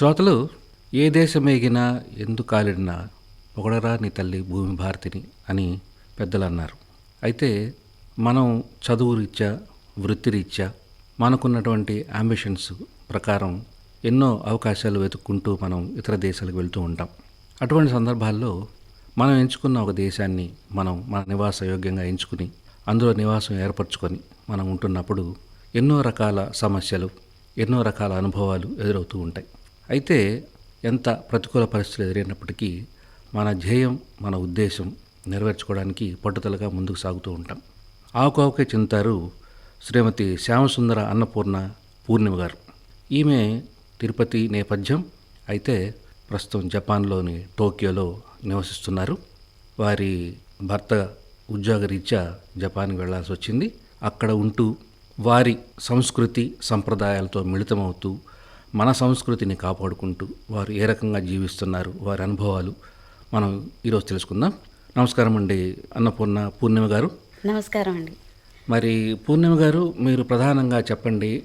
శ్రోతలు ఏ దేశమేగినా ఎందు కాలిడినా పొగడరా నీ తల్లి భూమి భారతిని అని పెద్దలు అన్నారు అయితే మనం చదువు రీత్యా వృత్తిరీత్యా మనకున్నటువంటి అంబిషన్స్ ప్రకారం ఎన్నో అవకాశాలు వెతుక్కుంటూ మనం ఇతర దేశాలకు వెళ్తూ ఉంటాం. అటువంటి సందర్భాల్లో మనం ఎంచుకున్న ఒక దేశాన్ని మనం మన నివాస యోగ్యంగా ఎంచుకుని అందులో నివాసం ఏర్పరచుకొని మనం ఉంటున్నప్పుడు ఎన్నో రకాల సమస్యలు ఎన్నో రకాల అనుభవాలు ఎదురవుతూ ఉంటాయి. అయితే ఎంత ప్రతికూల పరిస్థితులు ఎదురైనప్పటికీ మన ధ్యేయం మన ఉద్దేశం నెరవేర్చుకోవడానికి పట్టుదలగా ముందుకు సాగుతూ ఉంటాం. ఆవుకావుకే చెందుతారు శ్రీమతి శ్యామసుందర అన్నపూర్ణ పూర్ణిమ గారు. ఈమె తిరుపతి నేపథ్యం అయితే ప్రస్తుతం జపాన్లోని టోక్యోలో నివసిస్తున్నారు. వారి భర్త ఉద్యోగరీత్యా జపాన్కి వెళ్ళాల్సి వచ్చింది. అక్కడ ఉంటూ వారి సంస్కృతి సంప్రదాయాలతో మిళితమవుతూ మన సంస్కృతిని కాపాడుకుంటూ వారు ఏ రకంగా జీవిస్తున్నారు వారి అనుభవాలు మనం ఈరోజు తెలుసుకుందాం. నమస్కారం అండి అన్నపూర్ణ పూర్ణిమ గారు. నమస్కారం అండి. మరి పూర్ణిమ గారు మీరు ప్రధానంగా చెప్పండి